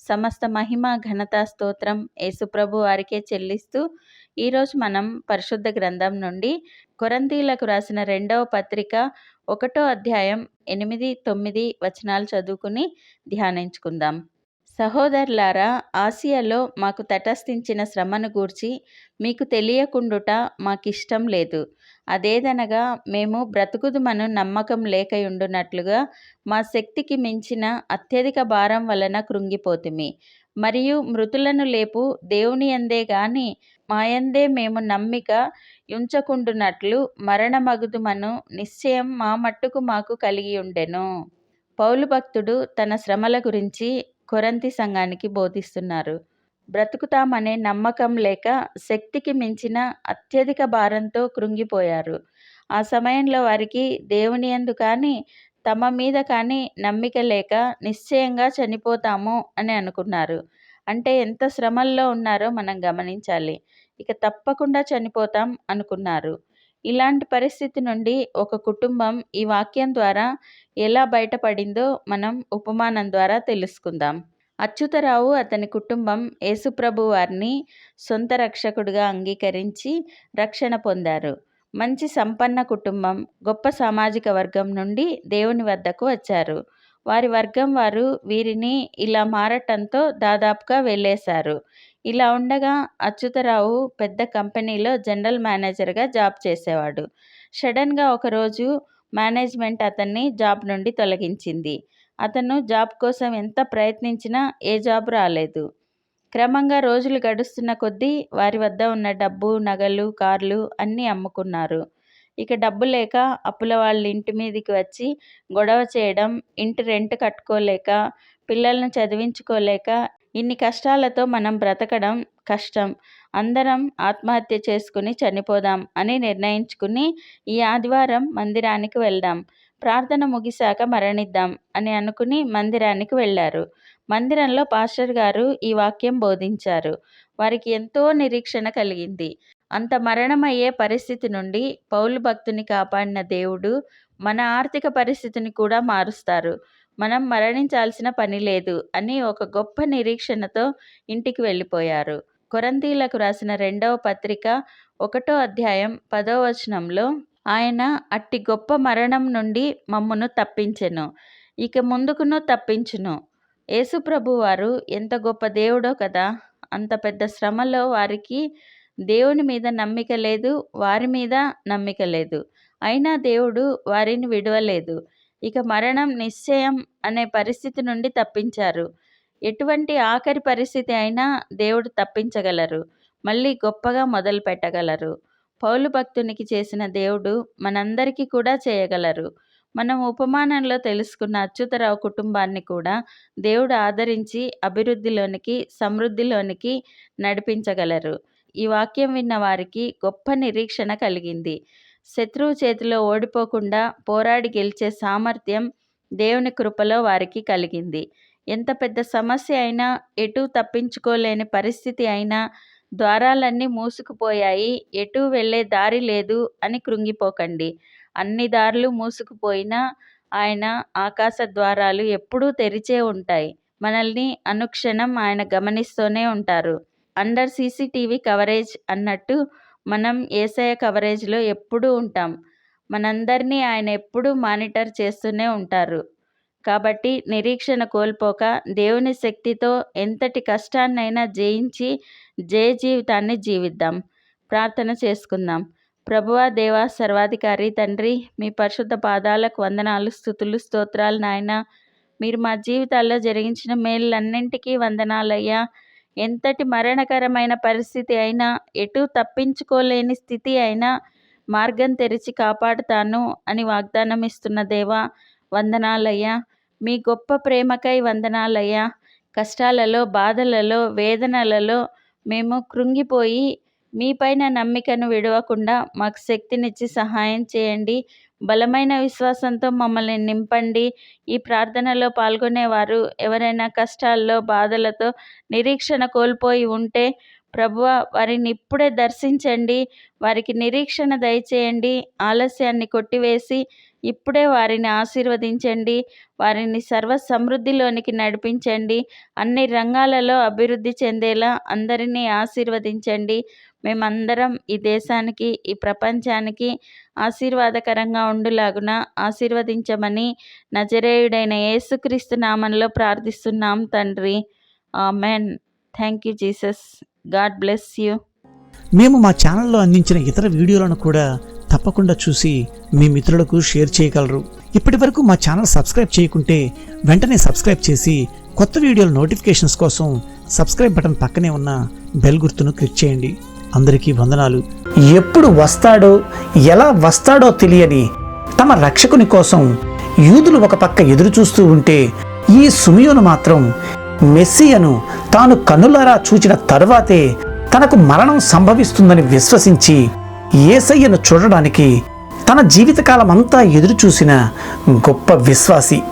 సమస్త మహిమ ఘనత స్తోత్రం యేసుప్రభు వారికే చెల్లిస్తూ ఈరోజు మనం పరిశుద్ధ గ్రంథం నుండి కొరంతీలకు రాసిన రెండవ పత్రిక ఒకటో అధ్యాయం ఎనిమిది తొమ్మిది వచనాలు చదువుకుని ధ్యానించుకుందాం. సహోదరులారా ఆసియాలో మాకు తటస్థించిన శ్రమను గూర్చి మీకు తెలియకుండుట మాకిష్టం లేదు. అదేదనగా మేము బ్రతుకుదుమను నమ్మకం లేకయుండునట్లుగా మా శక్తికి మించిన అత్యధిక భారం వలన కృంగిపోతిమి. మరియు మృతులను లేపు దేవుని యందే గాని మాయందే మేము నమ్మిక ఉంచకుండునట్లు మరణమగుదుమను నిశ్చయం మా మట్టుకు మాకు కలిగి ఉండెను. పౌలు భక్తుడు తన శ్రమల గురించి కొరంతి సంఘానికి బోధిస్తున్నారు. బ్రతుకుతామనే నమ్మకం లేక శక్తికి మించిన అత్యధిక భారంతో కృంగిపోయారు. ఆ సమయంలో వారికి దేవుని యందు కానీ తమ మీద కానీ నమ్మిక లేక నిశ్చయంగా చనిపోతాము అని అనుకున్నారు. అంటే ఎంత శ్రమల్లో ఉన్నారో మనం గమనించాలి. ఇక తప్పకుండా చనిపోతాం అనుకున్నారు. ఇలాంటి పరిస్థితి నుండి ఒక కుటుంబం ఈ వాక్యం ద్వారా ఎలా బయటపడిందో మనం ఉపమానం ద్వారా తెలుసుకుందాం. అచ్యుతరావు అతని కుటుంబం యేసుప్రభు వారిని సొంత రక్షకుడిగా అంగీకరించి రక్షణ పొందారు. మంచి సంపన్న కుటుంబం గొప్ప సామాజిక వర్గం నుండి దేవుని వద్దకు వచ్చారు. వారి వర్గం వారు వీరిని ఇలా మారటంతో దాదాపుగా వెళ్ళేశారు. ఇలా ఉండగా అచ్యుతరావు పెద్ద కంపెనీలో జనరల్ మేనేజర్గా జాబ్ చేసేవాడు. సడన్గా ఒకరోజు మేనేజ్మెంట్ అతన్ని జాబ్ నుండి తొలగించింది. అతను జాబ్ కోసం ఎంత ప్రయత్నించినా ఏ జాబ్ రాలేదు. క్రమంగా రోజులు గడుస్తున్న కొద్దీ వారి వద్ద ఉన్న డబ్బు నగలు కార్లు అన్నీ అమ్ముకున్నారు. ఇక డబ్బు లేక అప్పుల వాళ్ళ ఇంటి మీదకి వచ్చి గొడవ చేయడం ఇంటి రెంట్ కట్టుకోలేక పిల్లలను చదివించుకోలేక ఇన్ని కష్టాలతో మనం బ్రతకడం కష్టం. అందరం ఆత్మహత్య చేసుకుని చనిపోదాం అని నిర్ణయించుకుని ఈ ఆదివారం మందిరానికి వెళ్దాం. ప్రార్థన ముగిశాక మరణిద్దాం అని అనుకుని మందిరానికి వెళ్ళారు. మందిరంలో పాస్టర్ గారు ఈ వాక్యం బోధించారు. వారికి ఎంతో నిరీక్షణ కలిగింది. అంత మరణమయ్యే పరిస్థితి నుండి పౌలు భక్తుని కాపాడిన దేవుడు మన ఆర్థిక పరిస్థితిని కూడా మారుస్తారు. మనం మరణించాల్సిన పని లేదు అని ఒక గొప్ప నిరీక్షణతో ఇంటికి వెళ్ళిపోయారు. కొరంతీలకు రాసిన రెండవ పత్రిక ఒకటో అధ్యాయం పదో వచనంలో ఆయన అట్టి గొప్ప మరణం నుండి మమ్మును తప్పించెను. ఇక ముందుకును తప్పించును. యేసుప్రభు వారు ఎంత గొప్ప దేవుడో కదా! అంత పెద్ద శ్రమలో వారికి దేవుని మీద నమ్మిక లేదు వారి మీద నమ్మిక లేదు. అయినా దేవుడు వారిని విడవలేదు. ఇక మరణం నిశ్చయం అనే పరిస్థితి నుండి తప్పించారు. ఎటువంటి ఆఖరి పరిస్థితి అయినా దేవుడు తప్పించగలరు. మళ్ళీ గొప్పగా మొదలు పెట్టగలరు పౌలు భక్తునికి చేసిన దేవుడు మనందరికీ కూడా చేయగలరు. మనం ఉపమానంలో తెలుసుకున్న అచ్యుతరావు కుటుంబాన్ని కూడా దేవుడు ఆదరించి అభివృద్ధిలోనికి సమృద్ధిలోనికి నడిపించగలరు. ఈ వాక్యం విన్న వారికి గొప్ప నిరీక్షణ కలిగింది. శత్రువు చేతిలో ఓడిపోకుండా పోరాడి గెలిచే సామర్థ్యం దేవుని కృపలో వారికి కలిగింది. ఎంత పెద్ద సమస్య అయినా ఎటు తప్పించుకోలేని పరిస్థితి అయినా ద్వారాలన్నీ మూసుకుపోయాయి. ఎటు వెళ్ళే దారి లేదు అని కృంగిపోకండి. అన్ని దారులు మూసుకుపోయినా ఆయన ఆకాశ ద్వారాలు ఎప్పుడూ తెరిచే ఉంటాయి. మనల్ని అనుక్షణం ఆయన గమనిస్తూనే ఉంటారు. అండర్ సీసీటీవీ కవరేజ్ అన్నట్టు మనం ఏసయ కవరేజ్లో ఎప్పుడూ ఉంటాం. మనందరినీ ఆయన ఎప్పుడూ మానిటర్ చేస్తూనే ఉంటారు. కాబట్టి నిరీక్షణ కోల్పోక దేవుని శక్తితో ఎంతటి కష్టాన్నైనా జయించి జయ జీవితాన్ని జీవిద్దాం. ప్రార్థన చేసుకుందాం. ప్రభువా దేవా సర్వాధికారి తండ్రి మీ పరిశుద్ధ పాదాలకు వందనాలు స్థుతులు స్తోత్రాలు నాయన. మీరు మా జీవితాల్లో జరిగించిన మేళ్ళన్నింటికీ వందనాలయ్యా. ఎంతటి మరణకరమైన పరిస్థితి అయినా ఎటు తప్పించుకోలేని స్థితి అయినా మార్గం తెరిచి కాపాడుతాను అని వాగ్దానం ఇస్తున్న దేవా వందనాలయ్యా. మీ గొప్ప ప్రేమకై వందనాలయ్యా. కష్టాలలో బాధలలో వేదనలలో మేము కృంగిపోయి మీపైన నమ్మికను విడవకుండా మాకు శక్తినిచ్చి సహాయం చేయండి. బలమైన విశ్వాసంతో మమ్మల్ని నింపండి. ఈ ప్రార్థనలో పాల్గొనేవారు ఎవరైనా కష్టాల్లో బాధలతో నిరీక్షణ కోల్పోయి ఉంటే ప్రభువ వారిని ఇప్పుడే దర్శించండి. వారికి నిరీక్షణ దయచేయండి. ఆలస్యాన్ని కొట్టివేసి ఇప్పుడే వారిని ఆశీర్వదించండి వారిని సర్వ సమృద్ధిలోనికి నడిపించండి అన్ని రంగాలలో అభివృద్ధి చెందేలా అందరినీ ఆశీర్వదించండి. మేమందరం ఈ దేశానికి ఈ ప్రపంచానికి ఆశీర్వాదకరంగా ఉండులాగున ఆశీర్వదించమని నజరేయుడైన యేసుక్రీస్తు నామంలో ప్రార్థిస్తున్నాం తండ్రి. Amen. Thank you Jesus. God bless you. మేము మా ఛానల్లో అందించిన ఇతర వీడియోలను కూడా తప్పకుండా చూసి మీ మిత్రులకు షేర్ చేయగలరు. ఇప్పటి వరకు మా ఛానల్ సబ్స్క్రైబ్ చేయకుంటే వెంటనే సబ్స్క్రైబ్ చేసి కొత్త వీడియోల నోటిఫికేషన్స్ కోసం సబ్స్క్రైబ్ బటన్ పక్కనే ఉన్న బెల్ గుర్తును క్లిక్ చేయండి. అందరికీ వందనాలు. ఎప్పుడు వస్తాడో ఎలా వస్తాడో తెలియని తమ రక్షకుని కోసం యూదులు ఒక పక్క ఎదురు చూస్తూ ఉంటే ఈ సుమియోను మాత్రం మెస్సియను తాను కన్నులారా చూచిన తరువాతే తనకు మరణం సంభవిస్తుందని విశ్వసించి ఏసయ్యను చూడడానికి తన జీవితకాలం అంతా గొప్ప విశ్వాసి.